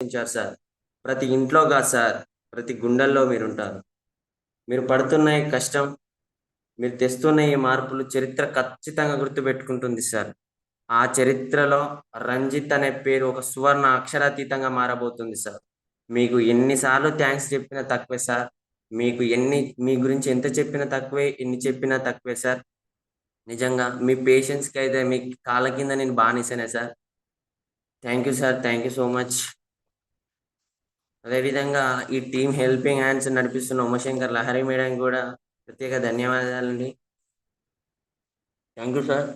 ఆలోచించారు సార్. ప్రతి ఇంట్లో కాదు సార్ ప్రతి గుండెల్లో మీరు ఉంటారు మీరు పడుతున్న ఈ కష్టం మీరు తెస్తున్న ఈ మార్పులు చరిత్ర ఖచ్చితంగా గుర్తుపెట్టుకుంటుంది సార్. ఆ చరిత్రలో రంజిత్ అనే పేరు ఒక సువర్ణ అక్షరాతీతంగా మారబోతుంది సార్. మీకు ఎన్నిసార్లు థ్యాంక్స్ చెప్పినా తక్కువే సార్. మీకు ఎన్ని మీ గురించి ఎంత చెప్పినా తక్కువే ఎన్ని చెప్పినా తక్కువే సార్. నిజంగా మీ పేషెన్స్కి అయితే మీ కాళ్ళ కింద నేను బానిసానే sir. Thank you sir thank you so much అదేవిధంగా ఈ టీం హెల్పింగ్ హ్యాండ్స్ నడిపిస్తున్న ఉమాశంకర్ లహరి మేడం కూడా ప్రత్యేక ధన్యవాదాలండి. థ్యాంక్ యూ సార్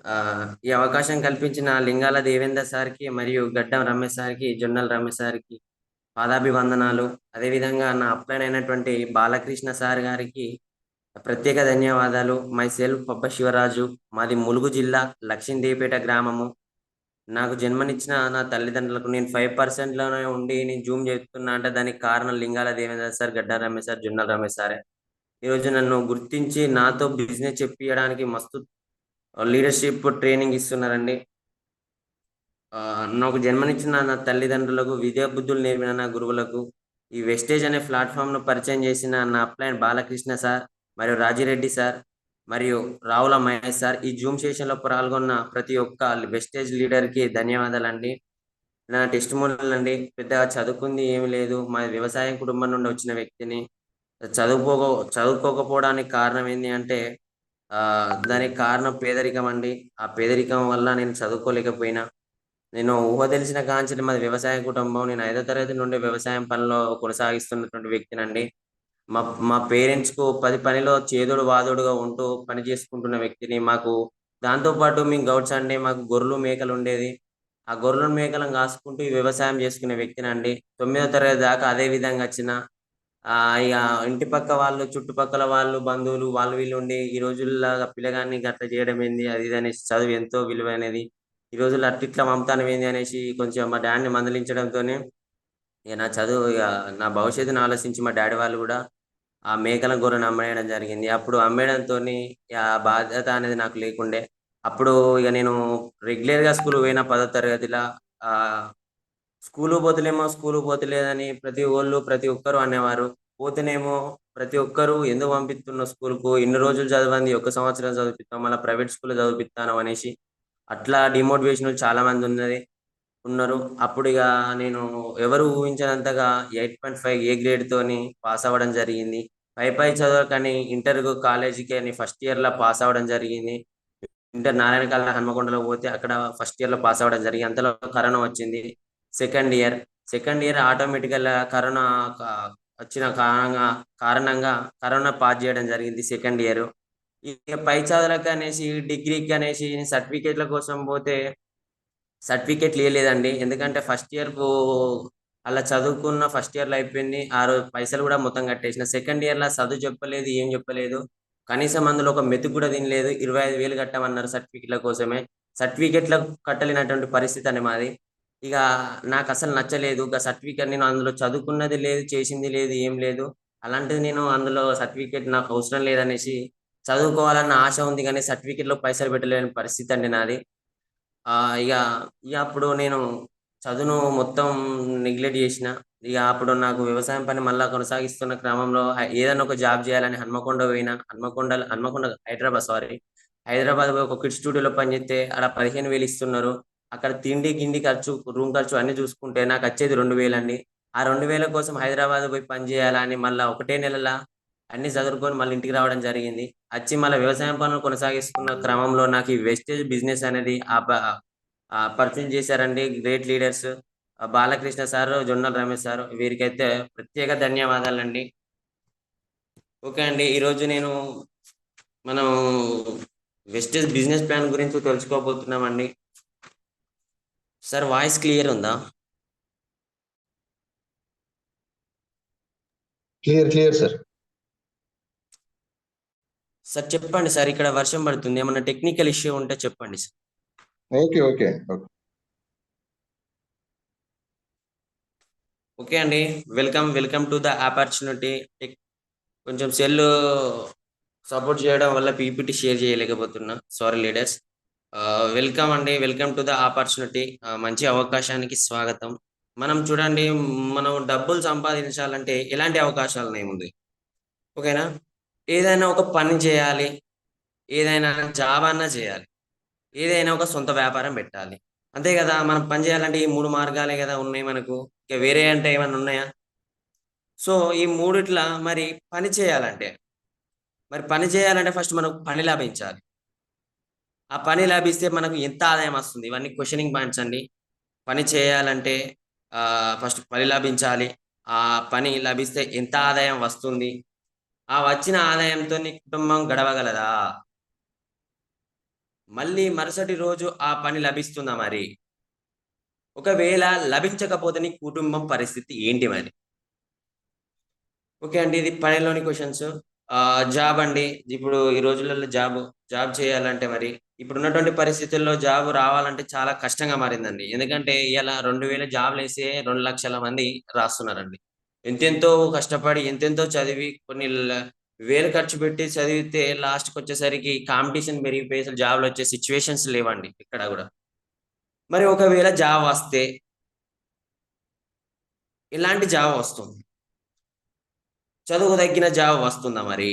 ఈ అవకాశం కల్పించిన లింగాల దేవేందర్ సార్కి మరియు గడ్డం రమేష్ సార్కి జొన్నల రమేష్ సార్కి పాదాభివందనాలు. అదేవిధంగా నా అప్లైన్ అయినటువంటి బాలకృష్ణ సార్ గారికి ప్రత్యేక ధన్యవాదాలు. మై సెల్ఫ్ పబ్బ శివరాజు మాది ములుగు జిల్లా లక్ష్మీదేవిపేట గ్రామము. నాకు జన్మనిచ్చిన నా తల్లిదండ్రులకు నేను ఫైవ్ పర్సెంట్లోనే ఉండి నేను జూమ్ చేస్తున్నా అంటే దానికి కారణం లింగాల దేవేంద్ర సార్ గడ్డ రమేష్ సార్ జొన్నల రమేష్ సారే. ఈరోజు నన్ను గుర్తించి నాతో బిజినెస్ చెప్పియడానికి మస్తు లీడర్షిప్ ట్రైనింగ్ ఇస్తున్నారండి. నాకు జన్మనిచ్చిన నా తల్లిదండ్రులకు విద్యాబుద్ధులు నేర్పిన నా గురువులకు ఈ వెస్టేజ్ అనే ప్లాట్ఫామ్ను పరిచయం చేసిన నా అప్లైన్ బాలకృష్ణ సార్ మరియు రాజిరెడ్డి సార్ మరియు రావుల మహేష్ సార్ ఈ జూమ్ సెషన్లో పాల్గొన్న ప్రతి ఒక్క వెస్టేజ్ లీడర్కి ధన్యవాదాలండి. నా టెస్ట్ అండి పెద్దగా చదువుకుంది ఏమి లేదు. మా వ్యవసాయం కుటుంబం నుండి వచ్చిన వ్యక్తిని. చదువుకోక చదువుకోకపోవడానికి కారణం ఏంటి అంటే ఆ దానికి కారణం పేదరికం అండి. ఆ పేదరికం వల్ల నేను చదువుకోలేకపోయినా. నేను ఊహ తెలిసిన కాంచెలి మాది వ్యవసాయ కుటుంబం. నేను ఐదో తరగతి నుండి వ్యవసాయం పనిలో కొనసాగిస్తున్నటువంటి వ్యక్తినండి. మా మా పేరెంట్స్కు పది పనిలో చేదుడు వాదుడుగా ఉంటూ పని చేసుకుంటున్న వ్యక్తిని మాకు దాంతోపాటు మేము గౌడ్స్ అండి మాకు గొర్రెలు మేకలు ఉండేది. ఆ గొర్రెలు మేకలను కాసుకుంటూ వ్యవసాయం చేసుకునే వ్యక్తినండి తొమ్మిదో తరగతి దాకా అదే విధంగా వచ్చిన ఆ ఇక ఇంటి పక్క వాళ్ళు చుట్టుపక్కల వాళ్ళు బంధువులు వాళ్ళు వీళ్ళు ఉండి ఈ రోజుల్లో పిల్లగాన్ని గట్ల చేయడం ఏంది అది ఇది అనేసి చదువు ఎంతో విలువైనది. ఈ రోజుల్లో అట్టిట్లా మమతానం ఏంది అనేసి కొంచెం మా డాడీని మందలించడంతోనే ఇక నా చదువు ఇక నా భవిష్యత్తును ఆలోచించి మా డాడీ వాళ్ళు కూడా ఆ మేకల గొర్రెను అమ్మేయడం జరిగింది. అప్పుడు అమ్మేయడంతో ఆ బాధ్యత అనేది నాకు లేకుండే. అప్పుడు ఇక నేను రెగ్యులర్గా స్కూల్ పోయిన పదో తరగతిలో ఆ స్కూల్ పోతలేమో స్కూల్ పోతలేదని ప్రతి ఒళ్ళు ప్రతి ఒక్కరు అనేవారు. పోతేనేమో ప్రతి ఒక్కరు ఎందుకు పంపిస్తున్న స్కూల్కు? ఎన్ని రోజులు చదవండి ఒక సంవత్సరం చదివిస్తాం మళ్ళీ ప్రైవేట్ స్కూల్లో చదివిస్తాను అనేసి అట్లా డిమోటివేషన్ చాలా మంది ఉన్నది. ఉన్నారు. అప్పుడు ఇక నేను ఎవరు ఊహించినంతగా eight point five A grade తోని పాస్ అవ్వడం జరిగింది. పై పై చదువు కానీ ఇంటర్ కాలేజీకి అని ఫస్ట్ ఇయర్లో పాస్ అవ్వడం జరిగింది. ఇంటర్ నారాయణ కాలం హన్మకొండలో పోతే అక్కడ ఫస్ట్ ఇయర్లో పాస్ అవ్వడం జరిగింది. అంతలో కరోనా వచ్చింది. Second year second year automatical corona వచ్చిన కారణంగా కారణంగా కరోనా పాస్ చేయడం జరిగింది సెకండ్ ఇయర్. ఇక పై చదువులకు అనేసి డిగ్రీకి అనేసి సర్టిఫికేట్ల కోసం పోతే సర్టిఫికేట్ లేదండి ఎందుకంటే ఫస్ట్ ఇయర్ అలా చదువుకున్న ఫస్ట్ ఇయర్లో అయిపోయింది. ఆ రోజు పైసలు కూడా మొత్తం కట్టేసిన. సెకండ్ ఇయర్లో చదువు చెప్పలేదు ఏం చెప్పలేదు. కనీసం అందులో ఒక మెతుకు కూడా తినలేదు. ఇరవై ఐదు వేలు కట్టమన్నారు సర్టిఫికెట్ల కోసమే. సర్టిఫికెట్ల కట్టలేనటువంటి పరిస్థితి అని మాది. ఇక నాకు అసలు నచ్చలేదు. ఇక సర్టిఫికెట్ నేను అందులో చదువుకున్నది లేదు చేసింది లేదు ఏం లేదు. అలాంటిది నేను అందులో సర్టిఫికేట్ నాకు అవసరం లేదనేసి చదువుకోవాలన్న ఆశ ఉంది కానీ సర్టిఫికెట్లో పైసలు పెట్టలేని పరిస్థితి అండి నాది. ఇక ఇక అప్పుడు నేను చదువును మొత్తం నెగ్లెక్ట్ చేసిన. ఇక అప్పుడు నాకు వ్యవసాయం పని మళ్ళా కొనసాగిస్తున్న క్రమంలో ఏదైనా ఒక జాబ్ చేయాలని హన్మకొండ పోయినా. హన్మకొండ హన్మకొండ హైదరాబాద్ సారీ హైదరాబాద్ ఒక కిడ్ స్టూడియోలో పనిచేస్తే అక్కడ పదిహేను వేలు ఇస్తున్నారు. అక్కడ తిండి గిండి ఖర్చు రూమ్ ఖర్చు అన్ని చూసుకుంటే నాకు వచ్చేది రెండు వేలు అండి ఆ రెండు వేల కోసం హైదరాబాద్ పోయి పని చేయాలని మళ్ళీ ఒకటే నెలలా అన్ని చదువుకొని మళ్ళీ ఇంటికి రావడం జరిగింది. వచ్చి మళ్ళీ వ్యవసాయం పనులు కొనసాగిస్తున్న క్రమంలో నాకు ఈ వెస్టేజ్ బిజినెస్ అనేది ఆ చేశారండి great leaders Balakrishna sir Jonnala Ramesh sir వీరికైతే ప్రత్యేక ధన్యవాదాలండి. ఓకే అండి ఈరోజు నేను మనం వెస్టేజ్ బిజినెస్ ప్లాన్ గురించి తెలుసుకోబోతున్నామండి. సార్ వాయిస్ క్లియర్ ఉందా? క్లియర్ క్లియర్ సార్ సార్ చెప్పండి సార్ ఇక్కడ వర్షం పడుతుంది. ఏమన్నా టెక్నికల్ ఇష్యూ ఉంటే చెప్పండి సార్. Okay okay okay. అండి. Welcome welcome to the opportunity కొంచెం సెల్ సపోర్ట్ చేయడం వల్ల పీపీటీ షేర్ చేయలేకపోతున్నా. సారీ లీడర్స్ వెల్కమ్ అండి. వెల్కమ్ టు ద ఆపర్చునిటీ మంచి అవకాశానికి స్వాగతం. మనం చూడండి మనం డబ్బులు సంపాదించాలంటే ఎలాంటి అవకాశాలు ఉన్నాయి ముందు? ఓకేనా? ఏదైనా ఒక పని చేయాలి. ఏదైనా జాబ్ అన్నా చేయాలి. ఏదైనా ఒక సొంత వ్యాపారం పెట్టాలి. అంతే కదా మనం పని చేయాలంటే ఈ మూడు మార్గాలే కదా ఉన్నాయి మనకు. ఇక వేరే అంటే ఏమైనా ఉన్నాయా? సో ఈ మూడిట్లా మరి పని చేయాలంటే మరి పని చేయాలంటే ఫస్ట్ మనకు పని లభించాలి. ఆ పని లభిస్తే మనకు ఎంత ఆదాయం వస్తుంది? ఇవన్నీ క్వశ్చనింగ్ పాయింట్స్ అండి. పని చేయాలంటే ఫస్ట్ పని లభించాలి. ఆ పని లభిస్తే ఎంత ఆదాయం వస్తుంది? ఆ వచ్చిన ఆదాయంతో నీ కుటుంబం గడవగలదా? మళ్ళీ మరుసటి రోజు ఆ పని లభిస్తుందా మరి? ఒకవేళ లభించకపోతే నీ కుటుంబం పరిస్థితి ఏంటి మరి? ఓకే అండి ఇది పనిలోని క్వశ్చన్స్. జాబ్ అండి. ఇప్పుడు ఈ రోజులలో జాబ్ జాబ్ చేయాలంటే మరి ఇప్పుడు ఉన్నటువంటి పరిస్థితుల్లో జాబ్ రావాలంటే చాలా కష్టంగా మారిందండి. ఎందుకంటే ఇలా రెండు వేల జాబ్లు వేసే రెండు లక్షల మంది రాస్తున్నారండి. ఎంతెంతో కష్టపడి ఎంతెంతో చదివి కొన్ని వేలు ఖర్చు పెట్టి చదివితే లాస్ట్కి వచ్చేసరికి కాంపిటీషన్ పెరిగిపోయి అసలు జాబ్లు వచ్చే సిచ్యువేషన్స్ లేవండి ఇక్కడ కూడా. మరి ఒకవేళ జాబ్ వస్తే ఇలాంటి జాబ్ వస్తుంది. చదువు తగ్గిన జాబ్ వస్తుందా మరి?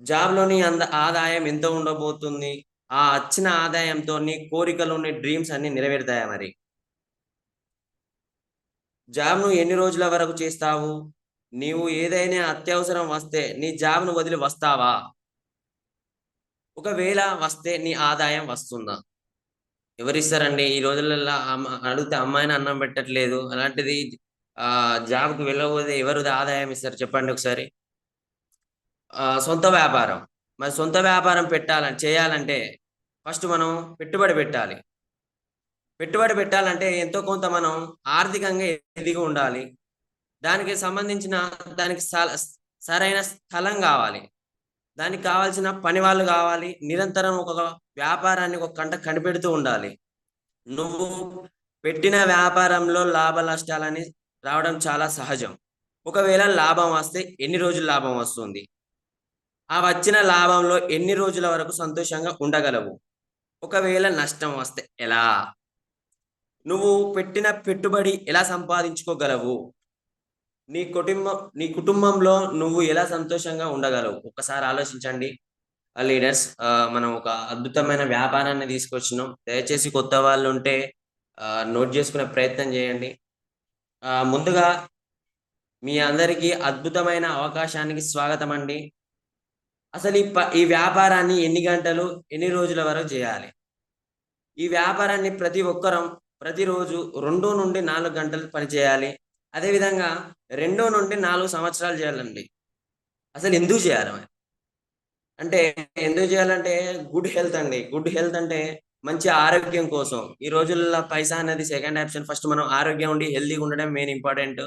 జాబ్లోని అంద ఆదాయం ఎంత ఉండబోతుంది? ఆ వచ్చిన ఆదాయంతో నీ కోరికలు నీ డ్రీమ్స్ అన్ని నెరవేరుతాయా మరి? జాబ్ను ఎన్ని రోజుల వరకు చేస్తావు? నీవు ఏదైనా అత్యవసరం వస్తే నీ జాబ్ను వదిలి వస్తావా? ఒకవేళ వస్తే నీ ఆదాయం వస్తుందా? ఎవరిస్తారండి? ఈ రోజులలో అమ్మ అడిగితే అమ్మాయిని అన్నం పెట్టట్లేదు. అలాంటిది ఆ జాబ్కి వెళ్ళకపోతే ఎవరు ఆదాయం ఇస్తారు? చెప్పండి ఒకసారి. ఆ, సొంత వ్యాపారం. మరి సొంత వ్యాపారం పెట్టాలని చేయాలంటే ఫస్ట్ మనం పెట్టుబడి పెట్టాలి. పెట్టుబడి పెట్టాలంటే ఎంతో కొంత మనం ఆర్థికంగా ఎదిగి ఉండాలి. దానికి సంబంధించిన దానికి సరైన స్థలం కావాలి. దానికి కావాల్సిన పని వాళ్ళు కావాలి. నిరంతరం ఒక వ్యాపారాన్ని ఒక కంట కనిపెడుతూ ఉండాలి. నువ్వు పెట్టిన వ్యాపారంలో లాభ నష్టాలని రావడం చాలా సహజం. ఒకవేళ లాభం వస్తే ఎన్ని రోజులు లాభం వస్తుంది? ఆ వచ్చిన లాభంలో ఎన్ని రోజుల వరకు సంతోషంగా ఉండగలవు? ఒకవేళ నష్టం వస్తే ఎలా? నువ్వు పెట్టిన పెట్టుబడి ఎలా సంపాదించుకోగలవు? నీ కుటుంబం నీ కుటుంబంలో నువ్వు ఎలా సంతోషంగా ఉండగలవు? ఒక్కసారి ఆలోచించండి. లీడర్స్ మనం ఒక అద్భుతమైన వ్యాపారాన్ని తీసుకొచ్చినాం. దయచేసి కొత్త వాళ్ళు ఉంటే నోట్ చేసుకునే ప్రయత్నం చేయండి. ముందుగా మీ అందరికీ అద్భుతమైన అవకాశానికి స్వాగతం అండి. అసలు ఈ ప- ఈ వ్యాపారాన్ని ఎన్ని గంటలు ఎన్ని రోజుల వరకు చేయాలి? ఈ వ్యాపారాన్ని ప్రతి ఒక్కరం ప్రతిరోజు రెండు నుండి నాలుగు గంటలు పని చేయాలి. అదేవిధంగా రెండో నుండి నాలుగు సంవత్సరాలు చేయాలండి. అసలు ఎందుకు చేయాలి అంటే ఎందుకు చేయాలంటే గుడ్ హెల్త్ అండి. గుడ్ హెల్త్ అంటే మంచి ఆరోగ్యం కోసం. ఈ రోజుల్లో పైసా అనేది సెకండ్ ఆప్షన్. ఫస్ట్ మనం ఆరోగ్యం ఉండి హెల్తీగా ఉండడం మెయిన్ ఇంపార్టెంట్.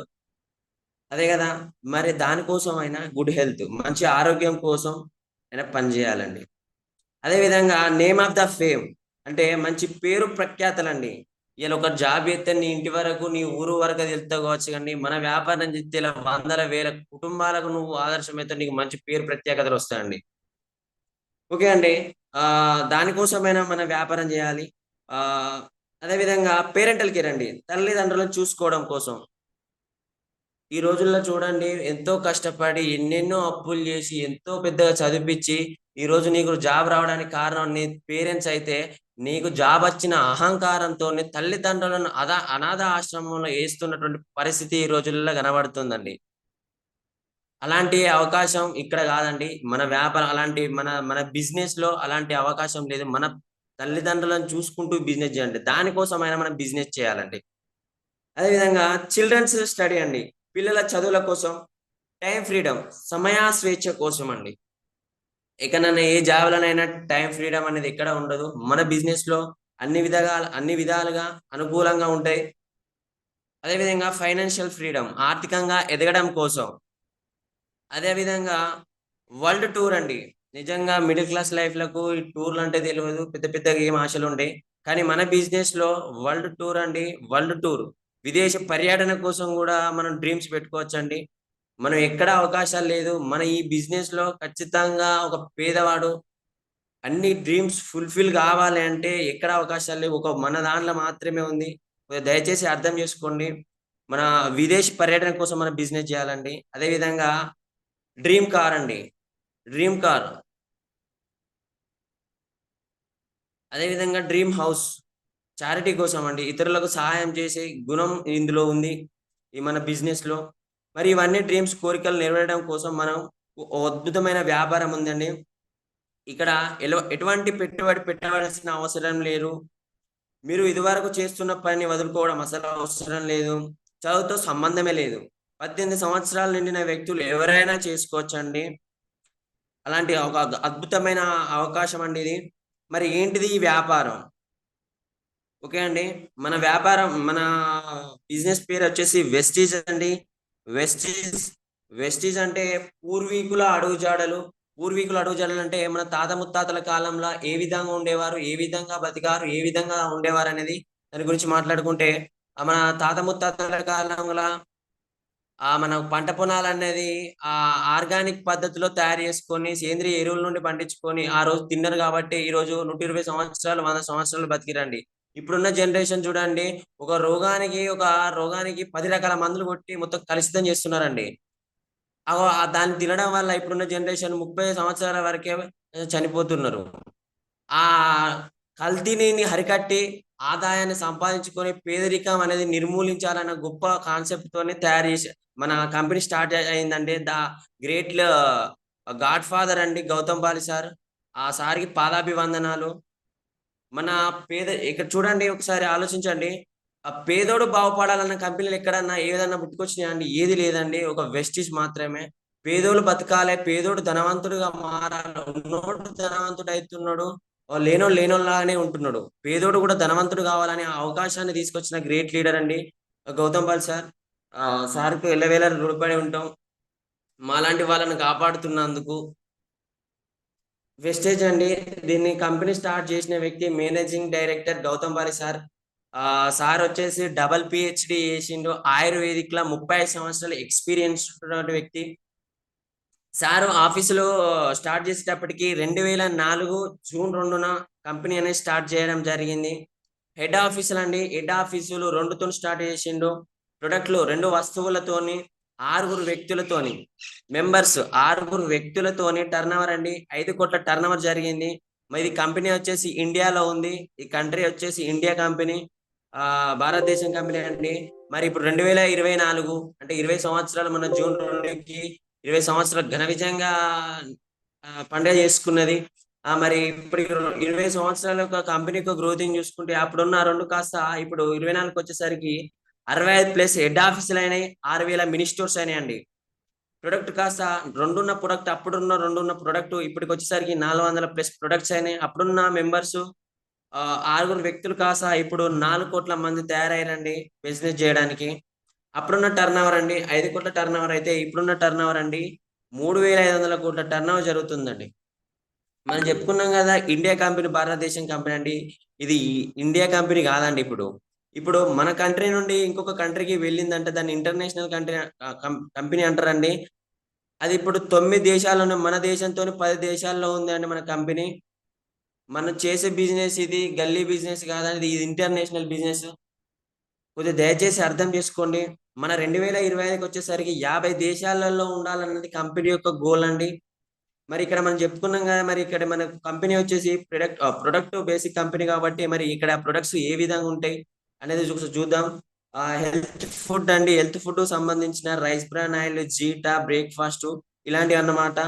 అదే కదా మరి దానికోసం అయినా గుడ్ హెల్త్ మంచి ఆరోగ్యం కోసం అయినా పని చేయాలండి. అదేవిధంగా నేమ్ ఆఫ్ ద ఫేమ్ అంటే మంచి పేరు ప్రఖ్యాతలండి. ఇలా ఒక జాబ్ చేస్తే నీ ఇంటి వరకు నీ ఊరు వరకు అది వెళ్తా కావచ్చు కానీ మన వ్యాపారం చేస్తే ఇలా వందల వేల కుటుంబాలకు నువ్వు ఆదర్శమైతే నీకు మంచి పేరు ప్రత్యేకతలు వస్తాయండి. ఓకే అండి. ఆ దానికోసమైనా మనం వ్యాపారం చేయాలి. ఆ అదేవిధంగా పేరెంటల్ కేర్ అండి. తల్లిదండ్రులను చూసుకోవడం కోసం. ఈ రోజుల్లో చూడండి ఎంతో కష్టపడి ఎన్నెన్నో అప్పులు చేసి ఎంతో పెద్దగా చదివించి ఈ రోజు నీకు జాబ్ రావడానికి కారణం నీ పేరెంట్స్ అయితే నీకు జాబ్ వచ్చిన అహంకారంతో నీ తల్లిదండ్రులను అదా అనాథ ఆశ్రమంలో వేస్తున్నటువంటి పరిస్థితి ఈ రోజుల్లో కనబడుతుందండి. అలాంటి అవకాశం ఇక్కడ కాదండి. మన వ్యాపారం అలాంటి మన మన బిజినెస్లో అలాంటి అవకాశం లేదు. మన తల్లిదండ్రులను చూసుకుంటూ బిజినెస్ చేయండి. దానికోసమైనా మనం బిజినెస్ చేయాలండి. అదేవిధంగా చిల్డ్రన్స్ స్టడీ అండి. పిల్లల చదువుల కోసం టైం ఫ్రీడమ్ సమయ స్వేచ్ఛ కోసం అండి ఎక్కడన్నా ఏ జాబ్లోనైనా టైం ఫ్రీడమ్ అనేది ఎక్కడ ఉండదు. మన బిజినెస్లో అన్ని విధాలుగా అన్ని విధాలుగా అనుకూలంగా ఉంటాయి. అదేవిధంగా ఫైనాన్షియల్ ఫ్రీడమ్ ఆర్థికంగా ఎదగడం కోసం. అదేవిధంగా వరల్డ్ టూర్ అండి. నిజంగా మిడిల్ క్లాస్ లైఫ్లకు ఈ టూర్లు అంటే తెలియదు. పెద్ద పెద్ద ఏం ఆశలు ఉంటాయి. కానీ మన బిజినెస్లో వరల్డ్ టూర్ అండి. World tour. విదేశ పర్యటన కోసం కూడా మనం డ్రీమ్స్ పెట్టుకోవచ్చు అండి మనం ఎక్కడ అవకాశాలు లేదు. మన ఈ బిజినెస్లో ఖచ్చితంగా ఒక పేదవాడు అన్ని డ్రీమ్స్ ఫుల్ఫిల్ కావాలి అంటే ఎక్కడ అవకాశాలు లేవు. ఒక మన దాంట్లో మాత్రమే ఉంది. దయచేసి అర్థం చేసుకోండి. మన విదేశీ పర్యటన కోసం మనం బిజినెస్ చేయాలండి. అదేవిధంగా డ్రీమ్ కార్ అండి. డ్రీమ్ కార్ అదేవిధంగా డ్రీమ్ హౌస్ చారిటీ కోసం అండి. ఇతరులకు సహాయం చేసే గుణం ఇందులో ఉంది. ఈ మన బిజినెస్లో. మరి ఇవన్నీ డ్రీమ్స్ కోరికలు నెరవేరడం కోసం మనం అద్భుతమైన వ్యాపారం ఉందండి. ఇక్కడ ఎల- ఎటువంటి పెట్టుబడి పెట్టవలసిన అవసరం లేదు. మీరు ఇదివరకు చేస్తున్న పని వదులుకోవడం అసలు అవసరం లేదు. చదువుతో సంబంధమే లేదు. పద్దెనిమిది సంవత్సరాలు నిండిన వ్యక్తులు ఎవరైనా చేసుకోవచ్చండి. అలాంటి ఒక అద్భుతమైన అవకాశం అండి ఇది. మరి ఏంటిది ఈ వ్యాపారం? ఓకే అండి. మన వ్యాపారం మన బిజినెస్ పేరు వచ్చేసి వెస్టీజ్ అండి. వెస్టీజ్ వెస్టీజ్ అంటే పూర్వీకుల అడుగుజాడలు. పూర్వీకుల అడుగుజాడలు అంటే మన తాత ముత్తాతల కాలంలో ఏ విధంగా ఉండేవారు ఏ విధంగా బతికారు ఏ విధంగా ఉండేవారు అనేది దాని గురించి మాట్లాడుకుంటే ఆ మన తాత ముత్తాతల కాలంలో ఆ మన పంట పొలాలు అనేది ఆ ఆర్గానిక్ పద్ధతిలో తయారు చేసుకొని సేంద్రియ ఎరువుల నుండి పండించుకొని ఆ రోజు తిన్నారు కాబట్టి ఈ రోజు నూట ఇరవై సంవత్సరాలు వంద సంవత్సరాలు బతికిరండి. ఇప్పుడున్న జనరేషన్ చూడండి ఒక రోగానికి ఒక రోగానికి పది రకాల మందులు కొట్టి మొత్తం కలుషితం చేస్తున్నారండి. దాన్ని తినడం వల్ల ఇప్పుడున్న జనరేషన్ ముప్పై సంవత్సరాల వరకే చనిపోతున్నారు. ఆ కల్తీని హరికట్టి ఆదాయాన్ని సంపాదించుకొని పేదరికం అనేది నిర్మూలించాలన్న గొప్ప కాన్సెప్ట్ తోనే తయారు చేసి మన కంపెనీ స్టార్ట్ అయిందండి. ద గ్రేట్ గాడ్ ఫాదర్ అండి గౌతమ్ బాలి సార్. ఆ సార్కి పాదాభివందనాలు. మన పేద ఇక్కడ చూడండి ఒకసారి ఆలోచించండి. ఆ పేదోడు బాగుపడాలన్న కంపెనీలు ఎక్కడన్నా ఏదన్నా పుట్టుకొచ్చినాయండి ఏది లేదండి. ఒక వెస్టిజ్ మాత్రమే. పేదోడు బతకాలే. పేదోడు ధనవంతుడుగా మారాలి. ఉన్నోడు ధనవంతుడు అవుతున్నాడు. లేనోడు లేనోళ్ళలాగానే ఉంటున్నాడు. పేదోడు కూడా ధనవంతుడు కావాలనే అవకాశాన్ని తీసుకొచ్చిన గ్రేట్ లీడర్ అండి. గౌతమ్ బాల్ సార్ ఆ సార్కు ఎల్లవేళ రుణపడి ఉంటాం. మాలాంటి వాళ్ళని కాపాడుతున్నందుకు వెస్టేజ్ అండి. దీన్ని కంపెనీ స్టార్ట్ చేసిన వ్యక్తి managing director Gautam Bali sir. Sir వచ్చేసి డబల్ పిహెచ్డి చేసిండు. ఆయుర్వేదిక్లో ముప్పై ఐదు సంవత్సరాలు ఎక్స్పీరియన్స్ ఉన్నటువంటి వ్యక్తి. సార్ ఆఫీసులో స్టార్ట్ చేసేటప్పటికి రెండు వేల నాలుగు జూన్ రెండున కంపెనీ అనేది స్టార్ట్ చేయడం జరిగింది. హెడ్ ఆఫీసులు అండి హెడ్ ఆఫీసులు రెండుతో స్టార్ట్ చేసిండు. ప్రొడక్ట్లు రెండు వస్తువులతోని ఆరుగురు వ్యక్తులతోని మెంబర్స్ ఆరుగురు వ్యక్తులతోని టర్న్ అండి. ఐదు కోట్ల టర్న్ జరిగింది. మరి ఇది కంపెనీ వచ్చేసి ఇండియాలో ఉంది. ఈ కంట్రీ వచ్చేసి ఇండియా కంపెనీ ఆ భారతదేశం కంపెనీ అండి. మరి ఇప్పుడు రెండు వేల ఇరవై నాలుగు అంటే ఇరవై సంవత్సరాలు మన జూన్ రెండుకి ఇరవై సంవత్సరాలు ఘన విజయంగా పండుగ చేసుకున్నది. ఆ మరి ఇప్పుడు ఇరవై సంవత్సరాల కంపెనీ యొక్క గ్రోతింగ్ చూసుకుంటే అప్పుడున్న రెండు కాస్త ఇప్పుడు ఇరవై నాలుగు వచ్చేసరికి అరవై ఐదు ప్లస్ హెడ్ ఆఫీసులు అయినాయి ఆరు వేల మినీ స్టోర్స్ అయినాయండి. ప్రొడక్ట్ కాస్త రెండున్న ప్రొడక్ట్ అప్పుడున్న రెండున్న ప్రొడక్ట్ ఇప్పటికి వచ్చేసరికి నాలుగు వందల ప్లస్ ప్రొడక్ట్స్ అయినాయి. అప్పుడున్న మెంబర్స్ ఆరుగురు వ్యక్తులు కాస్త ఇప్పుడు నాలుగు కోట్ల మంది తయారయ్యారండి బిజినెస్ చేయడానికి. అప్పుడున్న టర్న్ ఓవర్ అండి ఐదు కోట్ల టర్న్ ఓవర్ అయితే ఇప్పుడున్న టర్న్ ఓవర్ అండి మూడు వేల ఐదు వందల కోట్ల టర్న్ ఓవర్ జరుగుతుందండి. మనం చెప్పుకున్నాం కదా ఇండియా కంపెనీ భారతదేశం కంపెనీ అండి. ఇది ఇండియా కంపెనీ కాదండి ఇప్పుడు. ఇప్పుడు మన కంట్రీ నుండి ఇంకొక కంట్రీకి వెళ్ళిందంటే దాన్ని ఇంటర్నేషనల్ కంట్రీ కంపెనీ అంటారండి. అది ఇప్పుడు తొమ్మిది దేశాల్లోనే మన దేశంతో పది దేశాల్లో ఉంది అండి మన కంపెనీ మనం చేసే బిజినెస్ ఇది గల్లీ బిజినెస్ కాదండి ఇది ఇంటర్నేషనల్ బిజినెస్ కొద్దిగా దయచేసి అర్థం చేసుకోండి. మన రెండు వేల ఇరవై ఐదుకి వచ్చేసరికి యాభై దేశాలలో ఉండాలన్నది కంపెనీ యొక్క గోల్ అండి. మరి ఇక్కడ మనం చెప్పుకున్నాం కదా మరి ఇక్కడ మన కంపెనీ వచ్చేసి ప్రొడక్ట్ ప్రొడక్ట్ బేసిక్ కంపెనీ కాబట్టి మరి ఇక్కడ ప్రొడక్ట్స్ ఏ విధంగా ఉంటాయి? అనేది చూద్దాం. హెల్త్ ఫుడ్ అండి హెల్త్ ఫుడ్ సంబంధించిన రైస్ బ్రాన్ ఆయిల్ జీటా బ్రేక్ఫాస్ట్ ఇలాంటివి అన్నమాట.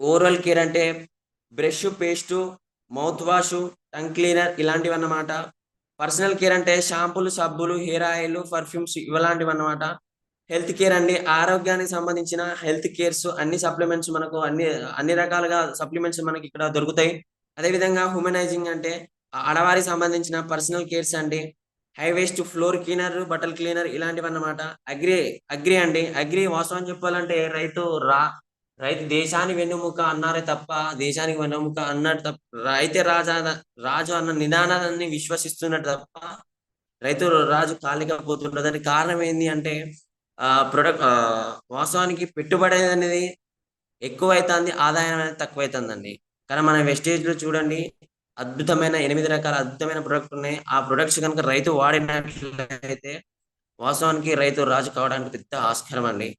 ఓరల్ కేర్ అంటే brush paste mouthwash tongue cleaner ఇలాంటివి అన్నమాట. పర్సనల్ కేర్ అంటే షాంపూలు సబ్బులు హెయిర్ ఆయిల్ పర్ఫ్యూమ్స్ ఇలాంటివి అన్నమాట. హెల్త్ కేర్ అండి ఆరోగ్యానికి సంబంధించిన హెల్త్ కేర్స్ అన్ని సప్లిమెంట్స్ మనకు అన్ని అన్ని రకాలుగా సప్లిమెంట్స్ మనకి ఇక్కడ దొరుకుతాయి. అదే విధంగా హ్యూమనైజింగ్ అంటే ఆడవారికి సంబంధించిన పర్సనల్ కేర్స్ అండి. హై వేస్ట్ ఫ్లోర్ క్లీనర్ బట్టల్ క్లీనర్ ఇలాంటివి అన్నమాట అగ్రి అగ్రి అండి. అగ్రి వాస్తవం చెప్పాలంటే రైతు రా రైతు దేశానికి వెన్నుముక అన్నారే తప్ప దేశానికి వెన్నుముక అన్నట్టు తప్ప రైతే రాజా రాజు అన్న నిదానాన్ని విశ్వసిస్తున్నట్టు తప్ప రైతు రాజు కాలికపోతుండదు దానికి కారణం ఏంది అంటే ఆ ప్రొడక్ట్ వాస్తవానికి పెట్టుబడి అనేది ఎక్కువ అవుతుంది ఆదాయం అనేది తక్కువ అవుతుందండి కానీ మన వెస్టేజ్లో చూడండి అద్భుతమైన ఎనిమిది రకాల అద్భుతమైన ప్రొడక్ట్ ఉన్నాయి. ఆ ప్రొడక్ట్స్ కనుక రైతు వాడినట్లయితే వాస్తవానికి రైతు రాజు కావడానికి పెద్ద ఆస్కారం అండి.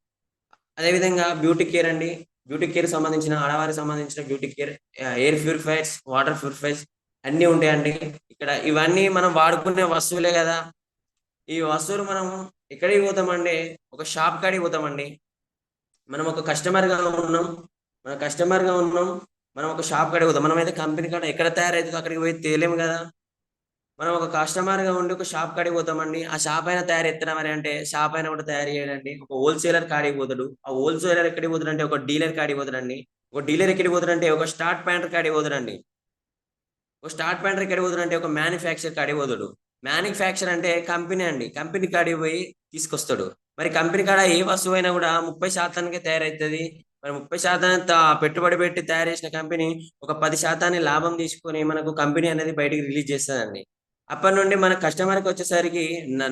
అదేవిధంగా బ్యూటీ కేర్ అండి. బ్యూటీ కేర్ సంబంధించిన ఆడవారికి సంబంధించిన beauty care air purifiers water purifiers అన్నీ ఉంటాయండి. ఇక్కడ ఇవన్నీ మనం వాడుకునే వస్తువులే కదా. ఈ వస్తువులు మనం ఎక్కడికి పోతామండి? ఒక షాప్ కాడికి పోతామండి. మనం ఒక కస్టమర్గా ఉన్నాం. మన కస్టమర్గా ఉన్నాం. మనం ఒక షాప్ కాడికి పోతాం. మనం అయితే కంపెనీ కాడ ఎక్కడ తయారైతుందో అక్కడికి పోయి తేలేము కదా. మనం ఒక కస్టమర్గా ఉండి ఒక షాప్ కాడికి పోతామండి. ఆ షాప్ అయినా తయారు ఎత్తడం అని అంటే షాప్ అయినా కూడా తయారు చేయడండి. ఒక హోల్సేలర్ కాడికి పోతాడు. ఆ హోల్సేలర్ ఎక్కడికి పోతాడంటే ఒక డీలర్ కాడికి పోతాడండి. ఒక డీలర్ ఎక్కడికి పోతాడంటే ఒక స్టార్ట్ ప్యాంటర్ కాడికి పోతాడండి. ఒక స్టార్ట్ ప్యాంటర్ ఎక్కడికి పోతాడంటే ఒక మ్యానుఫ్యాక్చర్ కాడికి పోతాడు. మ్యానుఫ్యాక్చర్ అంటే కంపెనీ అండి. కంపెనీ కాడికి పోయి తీసుకొస్తాడు. మరి కంపెనీ కాడ ఏ వస్తువు అయినా కూడా ముప్పై శాతానికే తయారవుతుంది మరి ముప్పై శాతం పెట్టుబడి పెట్టి తయారు చేసిన కంపెనీ ఒక పది శాతాన్ని లాభం తీసుకొని మనకు కంపెనీ అనేది బయటికి రిలీజ్ చేస్తుందండి. అప్పటి నుండి మన కస్టమర్కి వచ్చేసరికి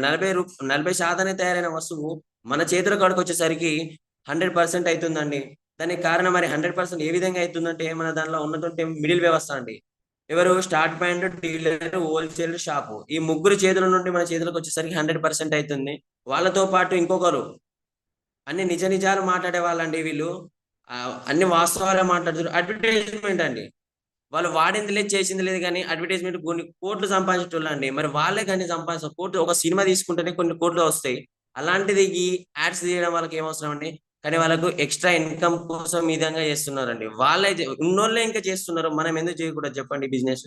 నలభై రూ నలభై శాతానికి తయారైన వస్తువు మన చేతుల కాడికి వచ్చేసరికి హండ్రెడ్ పర్సెంట్ అవుతుందండి దానికి కారణం మరి హండ్రెడ్ పర్సెంట్ ఏ విధంగా అవుతుందంటే మన దానిలో ఉన్నటువంటి మిడిల్ వ్యవస్థ అండి. ఎవరు start point dealer wholesale shop ఈ ముగ్గురు చేతుల నుండి మన చేతులకు వచ్చేసరికి హండ్రెడ్ పర్సెంట్ అవుతుంది వాళ్ళతో పాటు ఇంకొకరు అన్ని నిజ నిజాలు మాట్లాడే వాళ్ళండి వీళ్ళు. అన్ని వాస్తవాలే మాట్లాడుతారు అడ్వర్టైజ్మెంట్ అండి. వాళ్ళు వాడింది లేదు చేసింది లేదు కానీ అడ్వర్టైజ్మెంట్ కొన్ని కోట్లు సంపాదించేటోళ్ళు అండి మరి వాళ్ళే కానీ సంపాదిస్తారు కోట్లు ఒక సినిమా తీసుకుంటేనే కొన్ని కోట్లు వస్తాయి. అలాంటిది ఈ యాడ్స్ తీయడం వాళ్ళకి ఏం అవసరం అండి? కానీ వాళ్ళకు ఎక్స్ట్రా ఇన్కమ్ కోసం ఈ విధంగా చేస్తున్నారండి. వాళ్ళే ఉన్నోళ్ళే ఇంకా చేస్తున్నారు. మనం ఎందుకు చేయకూడదు చెప్పండి బిజినెస్?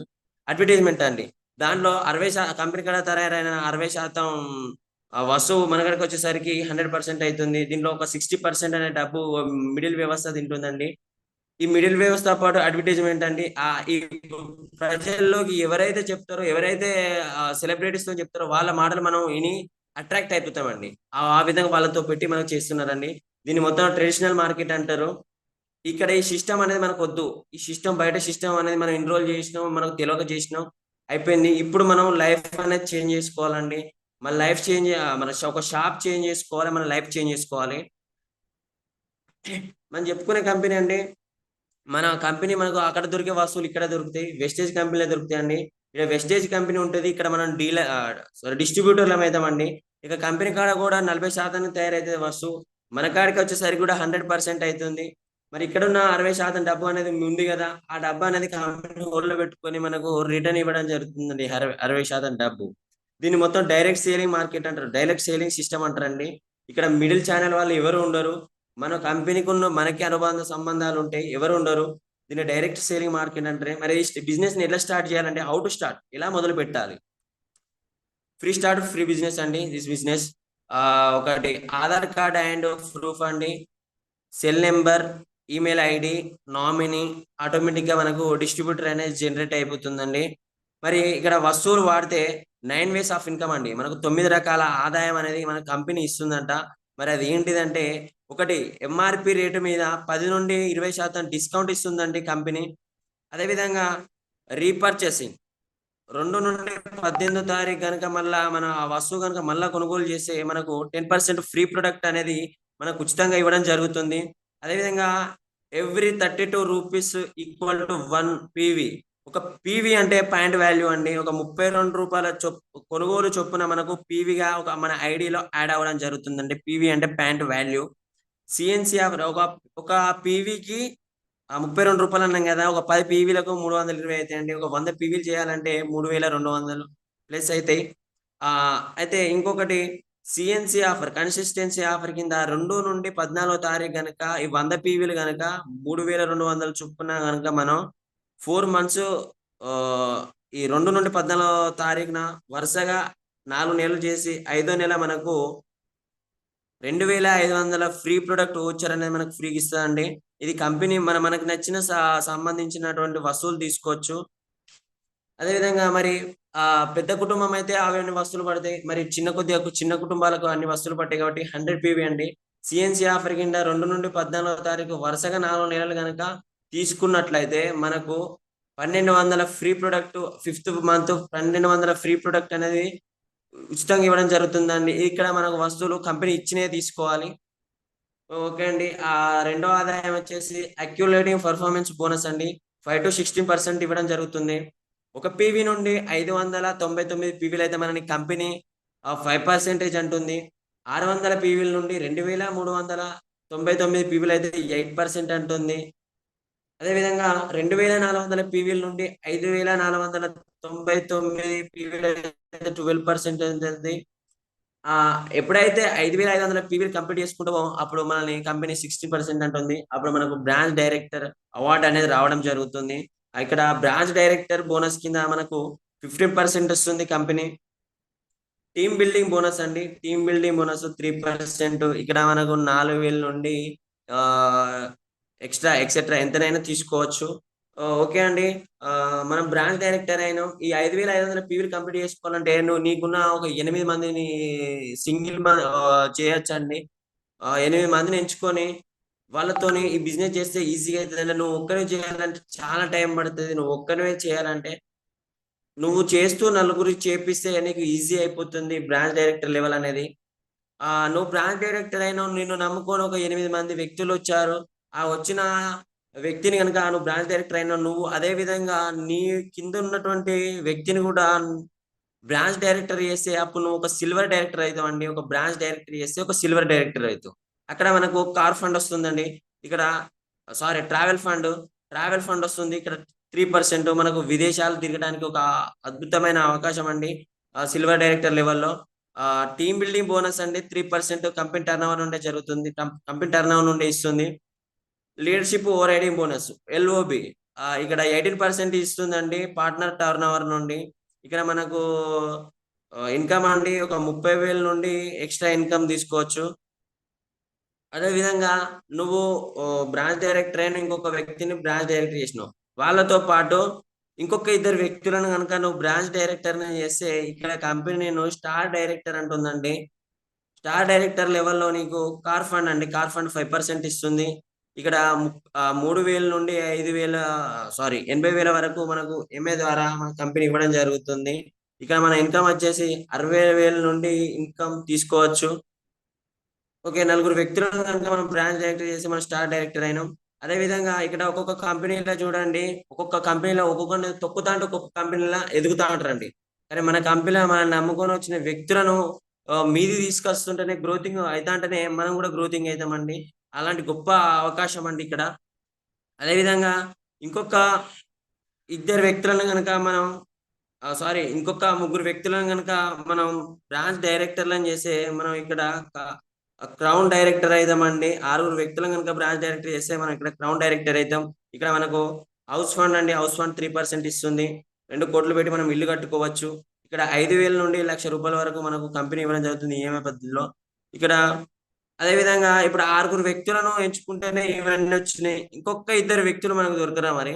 అడ్వర్టైజ్మెంట్ అండి. దాంట్లో అరవై శాతం కంపెనీ కాడ తయారైన అరవై శాతం ఆ వస్తువు మన వచ్చేసరికి హండ్రెడ్ పర్సెంట్ అవుతుంది దీంట్లో ఒక సిక్స్టీ పర్సెంట్ అనే డబ్బు um, మిడిల్ వ్యవస్థ తింటుందండి. ఈ మిడిల్ వ్యవస్థ పాటు అడ్వర్టైజ్మెంట్ అండి ఆ ఈ ప్రజల్లోకి ఎవరైతే చెప్తారో ఎవరైతే సెలబ్రిటీస్తో చెప్తారో వాళ్ళ మాటలు మనం విని అట్రాక్ట్ అయిపోతామండి. ఆ విధంగా వాళ్ళతో పెట్టి మనం చేస్తున్నారండి. దీన్ని మొత్తం ట్రెడిషనల్ మార్కెట్ అంటారు. ఇక్కడ ఈ సిస్టమ్ అనేది మనకు వద్దు. ఈ సిస్టమ్ బయట సిస్టమ్ అనేది మనం ఎన్రోల్ చేసినాం మనకు తెలియక చేసినాం. అయిపోయింది. ఇప్పుడు మనం లైఫ్ అనేది చేంజ్ చేసుకోవాలండి. మన లైఫ్ చేంజ్ మన ఒక షాప్ చేంజ్ చేసుకోవాలి మన లైఫ్ చేంజ్ చేసుకోవాలి. మనం చెప్పుకునే కంపెనీ అండి మన కంపెనీ మనకు అక్కడ దొరికే వస్తువులు ఇక్కడ దొరుకుతాయి వెస్టేజ్ కంపెనీలో దొరుకుతాయి అండి. ఇక్కడ వెస్టేజ్ కంపెనీ ఉంటుంది ఇక్కడ మనం డీలర్ సారీ డిస్ట్రిబ్యూటర్లు అవుతామండి ఇక కంపెనీ కాడ కూడా నలభై శాతం తయారైతే వస్తువు. మన కాడికి వచ్చేసరికి కూడా హండ్రెడ్ పర్సెంట్ అవుతుంది మరి ఇక్కడ ఉన్న అరవై శాతం డబ్బు అనేది ఉంది కదా ఆ డబ్బు అనేది కంపెనీ హోల్డ్లో పెట్టుకొని మనకు రిటర్న్ ఇవ్వడం జరుగుతుందండి అరవై అరవై శాతం డబ్బు. దీన్ని మొత్తం డైరెక్ట్ సేలింగ్ మార్కెట్ అంటారు. డైరెక్ట్ సేలింగ్ సిస్టమ్ అంటారండి. ఇక్కడ మిడిల్ ఛానల్ వాళ్ళు ఎవరు ఉండరు. మన కంపెనీకి ఉన్న మనకి అనుబంధ సంబంధాలు ఉంటాయి ఎవరు ఉండరు. దీన్ని డైరెక్ట్ సేలింగ్ మార్కెట్ అంటారే. మరి బిజినెస్ని ఎట్లా స్టార్ట్ చేయాలంటే హౌ టు స్టార్ట్ ఎలా మొదలు పెట్టాలి? ఫ్రీ స్టార్ట్ ఫ్రీ బిజినెస్ అండి. దిస్ బిజినెస్ ఒకటి ఆధార్ కార్డ్ అండ్ ప్రూఫ్ అండి. Cell number email ID nominee ఆటోమేటిక్గా మనకు డిస్ట్రిబ్యూటర్ అనేది జనరేట్ అయిపోతుందండి. మరి ఇక్కడ వస్తువులు వాడితే నైన్ వేస్ ఆఫ్ ఇన్కమ్ అండి. మనకు తొమ్మిది రకాల ఆదాయం అనేది మన కంపెనీ ఇస్తుందంట. మరి అది ఏంటిదంటే ఒకటి ఎంఆర్పి రేటు మీద పది నుండి ఇరవై శాతం డిస్కౌంట్ ఇస్తుందండి కంపెనీ. అదేవిధంగా రీపర్చేసింగ్. రెండు నుండి పద్దెనిమిదో తారీఖు కనుక మళ్ళా మన ఆ వస్తువు కనుక మళ్ళా కొనుగోలు చేస్తే మనకు టెన్ పర్సెంట్ ఫ్రీ ప్రొడక్ట్ అనేది మనకు ఉచితంగా ఇవ్వడం జరుగుతుంది. అదేవిధంగా every thirty two rupees equal to one PV. ఒక పీవీ అంటే పాయింట్ వాల్యూ అండి. ఒక ముప్పై రెండు రూపాయల చొప్ కొనుగోలు చొప్పున మనకు పీవీగా ఒక మన ఐడిలో యాడ్ అవ్వడం జరుగుతుందండి. పీవీ అంటే పాయింట్ వాల్యూ. సిఎన్సి ఒక ఒక పీవీకి ముప్పై రెండు రూపాయలు అన్నాం కదా ఒక పది పీవీలకు మూడు వందల ఇరవై అయితే అండి. ఒక వంద పీవీలు చేయాలంటే మూడు వేల రెండు వందలు ప్లస్ అయితే ఆ అయితే ఇంకొకటి సిఎన్సి ఆఫర్ కన్సిస్టెన్సీ ఆఫర్ కింద రెండు నుండి పద్నాలుగో తారీఖు కనుక ఈ వంద పీవీలు కనుక మూడు వేల రెండు వందల చొప్పున కనుక మనం ఫోర్ మంత్స్ ఈ రెండు నుండి పద్నాలుగో తారీఖున వరుసగా నాలుగు నెలలు చేసి ఐదో నెల మనకు రెండు వేల ఐదు వందల ఫ్రీ ప్రొడక్ట్ ఓచర్ అనేది మనకు ఫ్రీగా ఇస్తుందండి. ఇది కంపెనీ మన మనకు నచ్చిన సంబంధించినటువంటి వస్తువులు తీసుకోవచ్చు. అదేవిధంగా మరి ఆ పెద్ద కుటుంబం అయితే అవన్నీ వస్తువులు పడతాయి. మరి చిన్న కొద్దిగా చిన్న కుటుంబాలకు అన్ని వస్తువులు పట్టాయి కాబట్టి హండ్రెడ్ పీవీ అండి. సిఎన్సి ఆఫర్ కింద రెండు నుండి పద్నాలుగో తారీఖు వరుసగా నాలుగు నెలలు కనుక తీసుకున్నట్లయితే మనకు పన్నెండు వందల ఫ్రీ ప్రొడక్ట్ ఫిఫ్త్ మంత్ పన్నెండు వందల ఫ్రీ ప్రొడక్ట్ అనేది ఉచితంగా ఇవ్వడం జరుగుతుందండి. ఇక్కడ మనకు వస్తువులు కంపెనీ ఇచ్చినే తీసుకోవాలి. ఓకే అండి. ఆ రెండో ఆదాయం వచ్చేసి అక్యులేటింగ్ పర్ఫార్మెన్స్ బోనస్ అండి. ఫైవ్ టు సిక్స్టీన్ పర్సెంట్ ఇవ్వడం జరుగుతుంది. ఒక పీవీ నుండి ఐదు వందల తొంభై తొమ్మిది పీవీలు అయితే మనని కంపెనీ ఫైవ్ పర్సెంటేజ్ అంటుంది. ఆరు వందల పీవీల నుండి రెండు వేల మూడు వందల తొంభై తొమ్మిది పీవీలు అయితే ఎయిట్ పర్సెంట్ అంటుంది. అదేవిధంగా రెండు వేల నాలుగు వందల పీవీల నుండి ఐదు వేల నాలుగు వందల తొంభై తొమ్మిది పీవీల ట్వెల్వ్ పర్సెంట్ ఉంది ఆ ఎప్పుడైతే ఐదు వేల ఐదు వందల పీవీలు కంప్లీట్ చేసుకుంటామో అప్పుడు మనల్ని కంపెనీ సిక్స్టీ పర్సెంట్ అంటుంది. అప్పుడు మనకు బ్రాంచ్ డైరెక్టర్ అవార్డు అనేది రావడం జరుగుతుంది. ఇక్కడ బ్రాంచ్ డైరెక్టర్ బోనస్ కింద మనకు ఫిఫ్టీన్ పర్సెంట్ వస్తుంది కంపెనీ టీమ్ బిల్డింగ్ బోనస్ అండి. Team building bonus three percent ఇక్కడ మనకు నాలుగు వేల నుండి ఎక్స్ట్రా ఎక్సెట్రా ఎంతనైనా తీసుకోవచ్చు. ఓకే అండి. మనం బ్రాంచ్ డైరెక్టర్ అయినా. ఈ ఐదు వేల ఐదు వందల పీవీలు కంప్లీట్ చేసుకోవాలంటే నువ్వు నీకున్న ఒక ఎనిమిది మందిని సింగిల్ చేయొచ్చండి. ఎనిమిది మందిని ఎంచుకొని వాళ్ళతోని ఈ బిజినెస్ చేస్తే ఈజీగా అవుతుంది నువ్వు ఒక్కరివి చేయాలంటే చాలా టైం పడుతుంది. నువ్వు ఒక్కరివే చేయాలంటే నువ్వు చేస్తూ నలుగురికి చేపిస్తే నీకు ఈజీ అయిపోతుంది బ్రాంచ్ డైరెక్టర్ లెవెల్ అనేది. నువ్వు బ్రాంచ్ డైరెక్టర్ అయినా నిన్ను నమ్ముకొని ఒక ఎనిమిది మంది వ్యక్తులు వచ్చారు. ఆ వచ్చిన వ్యక్తిని కనుక నువ్వు బ్రాంచ్ డైరెక్టర్ అయినా నువ్వు అదే విధంగా నీ కింద ఉన్నటువంటి వ్యక్తిని కూడా బ్రాంచ్ డైరెక్టర్ చేస్తే అప్పుడు నువ్వు ఒక సిల్వర్ డైరెక్టర్ అవుతావు అండి. ఒక బ్రాంచ్ డైరెక్టర్ చేస్తే ఒక సిల్వర్ డైరెక్టర్ అవుతావు. అక్కడ మనకు కార్ ఫండ్ వస్తుందండి. ఇక్కడ sorry travel fund travel fund వస్తుంది. ఇక్కడ త్రీ పర్సెంట్ మనకు విదేశాలు తిరగడానికి ఒక అద్భుతమైన అవకాశం అండి. సిల్వర్ డైరెక్టర్ లెవెల్లో. టీమ్ బిల్డింగ్ బోనస్ అండి. Three percent company turnover నుండే జరుగుతుంది. కంపెనీ టర్న్ ఓవర్ నుండే ఇస్తుంది. Leadership overriding bonus LOB ఇక్కడ ఎయిటీన్ పర్సెంట్ ఇస్తుందండి పార్ట్నర్ టర్న్ ఓవర్ నుండి. ఇక్కడ మనకు ఇన్కమ్ అండి ఒక ముప్పై వేల నుండి ఎక్స్ట్రా ఇన్కమ్ తీసుకోవచ్చు. అదే విధంగా నువ్వు బ్రాంచ్ డైరెక్టర్ అయిన ఇంకొక వ్యక్తిని బ్రాంచ్ డైరెక్టర్ చేసినావు. వాళ్ళతో పాటు ఇంకొక ఇద్దరు వ్యక్తులను కనుక నువ్వు బ్రాంచ్ డైరెక్టర్ చేస్తే ఇక్కడ కంపెనీ నేను స్టార్ డైరెక్టర్ అంటుందండి. స్టార్ డైరెక్టర్ లెవెల్లో నీకు కార్ ఫండ్ అండి. కార్ ఫండ్ ఫైవ్ పర్సెంట్ ఇస్తుంది. ఇక్కడ మూడు వేల నుండి ఐదు వేల సారీ ఎనభై వేల వరకు మనకు ఎంఏ ద్వారా మన కంపెనీ ఇవ్వడం జరుగుతుంది ఇక్కడ మన ఇన్కమ్ వచ్చేసి అరవై వేల నుండి ఇన్కమ్ తీసుకోవచ్చు ఓకే నలుగురు వ్యక్తులు కనుక మనం బ్రాంచ్ డైరెక్టర్ చేసి మనం స్టార్ డైరెక్టర్ అయినాం అదే విధంగా ఇక్కడ ఒక్కొక్క కంపెనీలో చూడండి ఒక్కొక్క కంపెనీలో ఒక్కొక్క తొక్కుతా అంటే ఒక్కొక్క కంపెనీలో ఎదుగుతా ఉంటారండి కానీ మన కంపెనీలో మనం నమ్ముకొని వచ్చిన వ్యక్తులను మీది తీసుకొస్తుంటేనే గ్రోతింగ్ అవుతా అంటేనే మనం కూడా గ్రోతింగ్ అవుతామండి అలాంటి గొప్ప అవకాశం అండి ఇక్కడ. అదే విధంగా ఇంకొక ఇద్దరు వ్యక్తులను కనుక మనం సారీ ఇంకొక ముగ్గురు వ్యక్తులను కనుక మనం బ్రాంచ్ డైరెక్టర్లను చేస్తే మనం ఇక్కడ క్రౌన్ డైరెక్టర్ అవుతామండి ఆరుగురు వ్యక్తులను కనుక బ్రాంచ్ డైరెక్టర్ చేస్తే మనం ఇక్కడ క్రౌన్ డైరెక్టర్ అవుతాం ఇక్కడ మనకు హౌస్ ఫండ్ అండి హౌస్ ఫండ్ త్రీ పర్సెంట్ ఇస్తుంది. రెండు కోట్లు పెట్టి మనం ఇల్లు కట్టుకోవచ్చు. ఇక్కడ ఐదు వేల నుండి లక్ష రూపాయల వరకు మనకు కంపెనీ ఇవ్వడం జరుగుతుంది ఈఎంఐ పద్ధతిలో. ఇక్కడ అదే విధంగా ఇప్పుడు ఆరుగురు వ్యక్తులను ఎంచుకుంటేనే ఇవన్నీ వచ్చినాయి. ఇంకొక ఇద్దరు వ్యక్తులు మనకు దొరకరా మరి.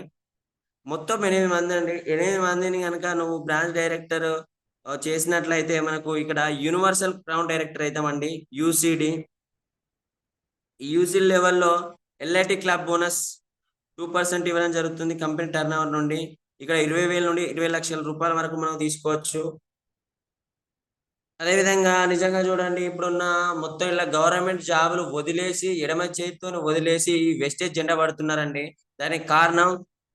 మొత్తం ఎనిమిది మంది అండి. ఎనిమిది మందిని కనుక నువ్వు బ్రాంచ్ డైరెక్టర్ చేసినట్లయితే మనకు ఇక్కడ యూనివర్సల్ క్రౌన్ డైరెక్టర్ అవుతామండి యూసిడి. యూసీ లెవెల్లో LIT club bonus two percent ఇవ్వడం జరుగుతుంది కంపెనీ టర్న్ నుండి. ఇక్కడ ఇరవై వేల నుండి ఇరవై లక్షల రూపాయల వరకు మనం తీసుకోవచ్చు. అదే విధంగా నిజంగా చూడండి ఇప్పుడున్న మొత్తం ఇలా గవర్నమెంట్ జాబులు వదిలేసి ఎడమ చేతితో వదిలేసి వెస్టేజ్ జెండా పడుతున్నారండి. దానికి కారణం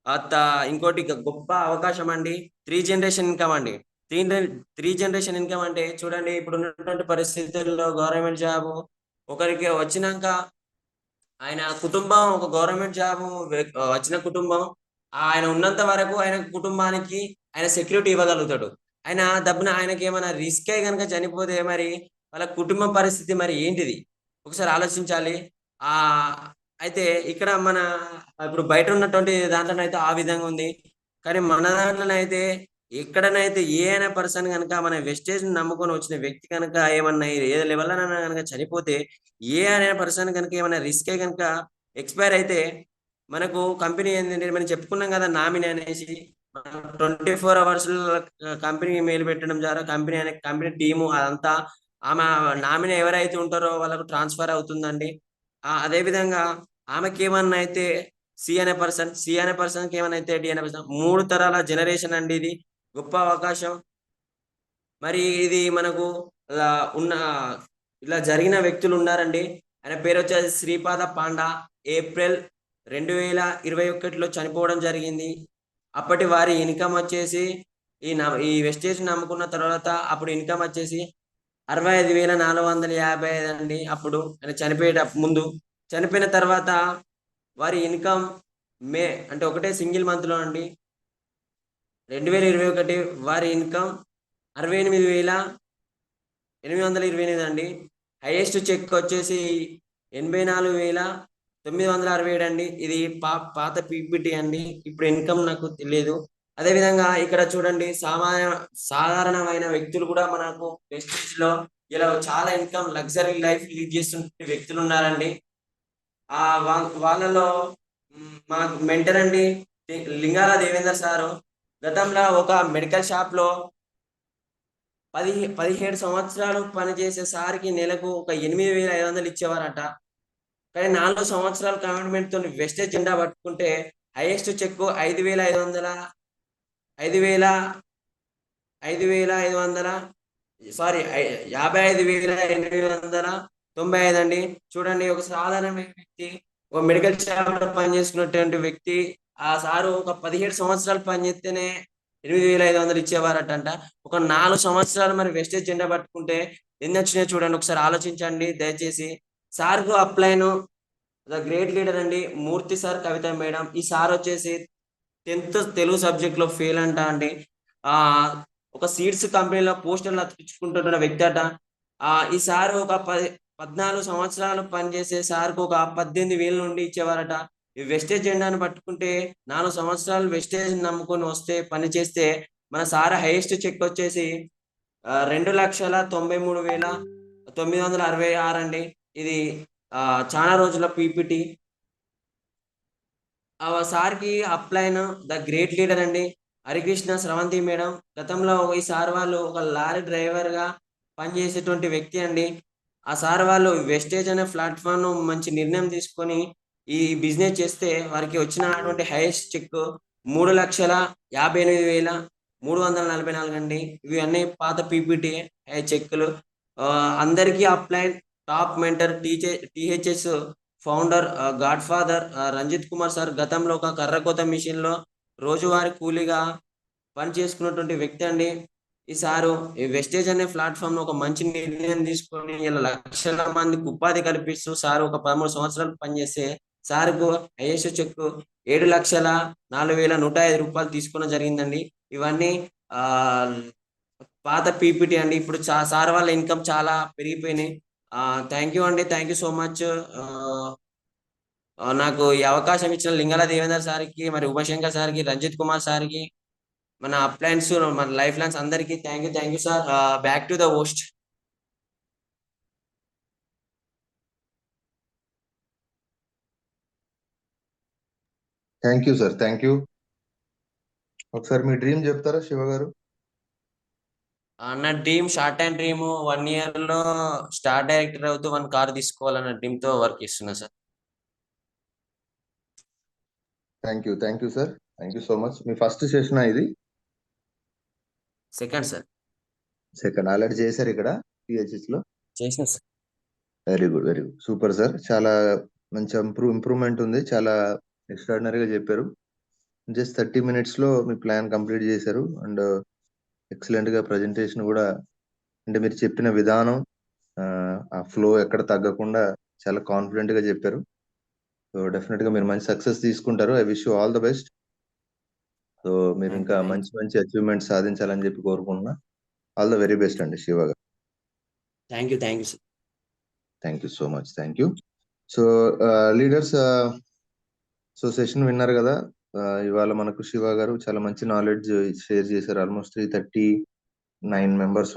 అత్త ఇంకోటి గొప్ప అవకాశం అండి త్రీ జనరేషన్ ఇన్కమ్ అండి. త్రీ త్రీ జనరేషన్ ఇన్కమ్ అంటే చూడండి ఇప్పుడు ఉన్నటువంటి పరిస్థితుల్లో గవర్నమెంట్ జాబ్ ఒకరికి వచ్చినాక ఆయన కుటుంబం ఒక గవర్నమెంట్ జాబ్ వచ్చిన కుటుంబం ఆయన ఉన్నంత వరకు ఆయన కుటుంబానికి ఆయన సెక్యూరిటీ ఇవ్వగలుగుతాడు. ఆయన దబ్బున ఆయనకి ఏమైనా రిస్క్ అయి కనుక చనిపోతే మరి వాళ్ళ కుటుంబ పరిస్థితి మరి ఏంటిది? ఒకసారి ఆలోచించాలి. ఆ అయితే ఇక్కడ మన ఇప్పుడు బయట ఉన్నటువంటి దాంట్లోనైతే ఆ విధంగా ఉంది. కానీ మన దాంట్లోనైతే ఎక్కడనైతే ఏ అయినా పర్సన్ కనుక మన వెస్టేజ్ నమ్ముకొని వచ్చిన వ్యక్తి కనుక ఏమన్నా ఏ లెవెల్ కనుక చనిపోతే ఏ అనే పర్సన్ కనుక ఏమైనా రిస్క్ అయి కనుక ఎక్స్పైర్ అయితే మనకు కంపెనీ ఏంటంటే మనం చెప్పుకున్నాం కదా నామినీ అనేసి. Twenty four hours company mail పెట్టడం ద్వారా కంపెనీ అనే కంపెనీ టీము అదంతా ఆమె నామినీ ఎవరైతే ఉంటారో వాళ్ళకు ట్రాన్స్ఫర్ అవుతుందండి. ఆ, అదే విధంగా ఆమెకి ఏమన్నా అయితే సి అనే పర్సన్ సి అనే పర్సన్కి ఏమైనా అయితే డి అనే పర్సన్ మూడు తరాల జనరేషన్ అండి ఇది. గొప్ప అవకాశం. మరి ఇది మనకు ఇలా ఉన్న ఇలా జరిగిన వ్యక్తులు ఉన్నారండి. ఆయన పేరు వచ్చేసి శ్రీపాద పాండా. ఏప్రిల్ రెండు వేల ఇరవై ఒకటిలో చనిపోవడం జరిగింది. అప్పటి వారి ఇన్కమ్ వచ్చేసి ఈ న- ఈ వెస్టేజ్ని నమ్ముకున్న తర్వాత అప్పుడు ఇన్కమ్ వచ్చేసి అరవై ఐదు వేల నాలుగు వందల యాభై ఐదు అండి అప్పుడు. ఆయన చనిపోయేట ముందు. చనిపోయిన తర్వాత వారి ఇన్కమ్ మే అంటే ఒకటే సింగిల్ మంత్లో అండి. రెండు వేల ఇరవై ఒకటి వారి ఇన్కమ్ అరవై ఎనిమిది వేల ఎనిమిది వందల ఇరవై ఎనిమిది అండి. హైయెస్ట్ చెక్ వచ్చేసి ఎనభై నాలుగు వేల తొమ్మిది వందల అరవై ఏడు అండి. ఇది పా పాత పీపీటీ అండి. ఇప్పుడు ఇన్కమ్ నాకు తెలియదు అదేవిధంగా ఇక్కడ చూడండి సామాన్య సాధారణమైన వ్యక్తులు కూడా మనకు వెస్టేజ్లో ఇలా చాలా ఇన్కమ్ లగ్జరీ లైఫ్ లీడ్ చేస్తున్న వ్యక్తులు ఉన్నారండి. ఆ వా- వాళ్ళలో మాకు మెంటర్ అండి లింగాల దేవేందర్ సారు. గతంలో ఒక మెడికల్ షాప్లో పది పదిహేడు సంవత్సరాలు పనిచేసే సార్కి నెలకు ఒక ఎనిమిది వేల ఐదు వందలు ఇచ్చేవారట. కానీ నాలుగు సంవత్సరాల కమిట్మెంట్తో వెస్టేజ్ జెండా పట్టుకుంటే హైయెస్ట్ చెక్ ఐదు వేల ఐదు వందల ఐదు వేల ఐదు వేల ఐదు వందల సారీ యాభై ఐదు వేల ఎనిమిది వందల తొంభై ఐదు అండి. చూడండి ఒక సాధారణ వ్యక్తి ఒక మెడికల్ షాప్ పనిచేసుకున్నటువంటి వ్యక్తి ఆ సారు ఒక పదిహేడు సంవత్సరాలు పనిచేస్తేనే ఎనిమిది వేల ఐదు వందలు ఇచ్చేవారటంట. ఒక నాలుగు సంవత్సరాలు మరి వెస్టేజ్ జెండా పట్టుకుంటే ఎన్ని వచ్చినాయో చూడండి ఒకసారి ఆలోచించండి దయచేసి. సార్కు అప్లైను. ద గ్రేట్ లీడర్ అండి. Murthy sir Kavitha madam. ఈ సార్ వచ్చేసి టెన్త్ తెలుగు సబ్జెక్ట్లో ఫెయిల్ అంట అండి. ఆ ఒక సీడ్స్ కంపెనీలో పోస్టర్లు అతికించుకుంటున్న వ్యక్తి అట. ఆ ఈ సార్ ఒక పది పద్నాలుగు సంవత్సరాలు పనిచేసే సార్కు ఒక పద్దెనిమిది వేల నుండి ఇచ్చేవారట. ఈ వెస్టేజ్ జెండాను పట్టుకుంటే నాలుగు సంవత్సరాలు వెస్టేజ్ నమ్ముకొని వస్తే పని చేస్తే మన సార్ హైయెస్ట్ చెక్ వచ్చేసి రెండు లక్షల తొంభై మూడు వేల తొమ్మిది వందల అరవై ఆరు అండి. ఇది ఆ, చాలా రోజుల పీపీటీ. ఆ సార్కి అప్లైన్ ద గ్రేట్ లీడర్ అండి హరికృష్ణ స్రవంతి మేడం. గతంలో ఈ సార్ వాళ్ళు ఒక లారీ డ్రైవర్గా పనిచేసేటువంటి వ్యక్తి అండి. ఆ సార్ వాళ్ళు వెస్టేజ్ అనే ప్లాట్ఫామ్ మంచి నిర్ణయం తీసుకొని ఈ బిజినెస్ చేస్తే వారికి వచ్చినటువంటి హైయెస్ట్ చెక్ మూడు లక్షల యాభై ఎనిమిది వేల మూడు వందల నలభై నాలుగు అండి. ఇవి అన్ని పాత పీపీటీ చెక్కులు. అందరికీ upline top mentor టీచే THS founder godfather Ranjith Kumar sir గతంలో ఒక కర్రకోత మిషన్లో రోజువారీ కూలీగా పని చేసుకున్నటువంటి వ్యక్తి అండి. ఈ సారు ఈ వెస్టేజ్ అనే ప్లాట్ఫామ్ ఒక మంచి నిర్ణయం తీసుకొని ఇలా లక్షల మందికి ఉపాధి కల్పిస్తూ సార్ ఒక పదమూడు సంవత్సరాలు పనిచేస్తే సార్కు ఐఎస్ చెక్ ఏడు లక్షల నాలుగు వేల నూట ఐదు రూపాయలు తీసుకోవడం జరిగిందండి. ఇవన్నీ ఆ పాత పీపీటీ అండి. ఇప్పుడు చా- సార్ వాళ్ళ ఇన్కమ్ చాలా పెరిగిపోయినాయి. థ్యాంక్ యూ అండి. థ్యాంక్ యూ సో మచ్ నాకు ఈ అవకాశం ఇచ్చిన లింగాల దేవేందర్ సార్కి మరి ఉమాశంకర్ సార్కి రంజిత్ కుమార్ సార్కి మన అప్లయన్స్ మన లైఫ్ లైన్స్ అందరికీ thank you thank you sir back to the host thank you sir thank you ఒకసారి మీ డ్రీమ్ చెప్తారా శివ గారు? నా dream short and dream one ఇయర్లో స్టార్ డైరెక్టర్ అవుతూ వన్ కార్ తీసుకోవాలన్న డ్రీమ్తో వర్క్ చేస్తున్నా sir. Thank you thank you sir. Thank you so much. Me first session ఇది? Second sir. సెకండ్. ఆల్రెడీ చేశారు ఇక్కడ పిహెచ్ఎస్లో చేసిన sir. Very good very good. Super sir. చాలా మంచి ఇంప్రూవ్ ఇంప్రూవ్మెంట్ ఉంది. చాలా ఎక్స్ట్రాడినరీగా చెప్పారు. జస్ట్ థర్టీ మినిట్స్లో మీ ప్లాన్ కంప్లీట్ చేశారు. అండ్ ఎక్సలెంట్గా ప్రజెంటేషన్ కూడా అంటే మీరు చెప్పిన విధానం ఆ, ఫ్లో ఎక్కడ తగ్గకుండా చాలా కాన్ఫిడెంట్గా చెప్పారు. సో డెఫినెట్గా మీరు మంచి సక్సెస్ తీసుకుంటారు. I wish you all the best. So మీరు ఇంకా మంచి మంచి అచీవ్మెంట్ సాధించాలని చెప్పి కోరుకుంటున్నా. ఆల్ ద వెరీ బెస్ట్ అండి Shiva garu. Thank you thank you sir thank you so much thank you so leaders so session విన్నారు కదా. ఇవాళ మనకు శివ గారు చాలా మంచి నాలెడ్జ్ షేర్ చేశారు. Almost three thirty nine members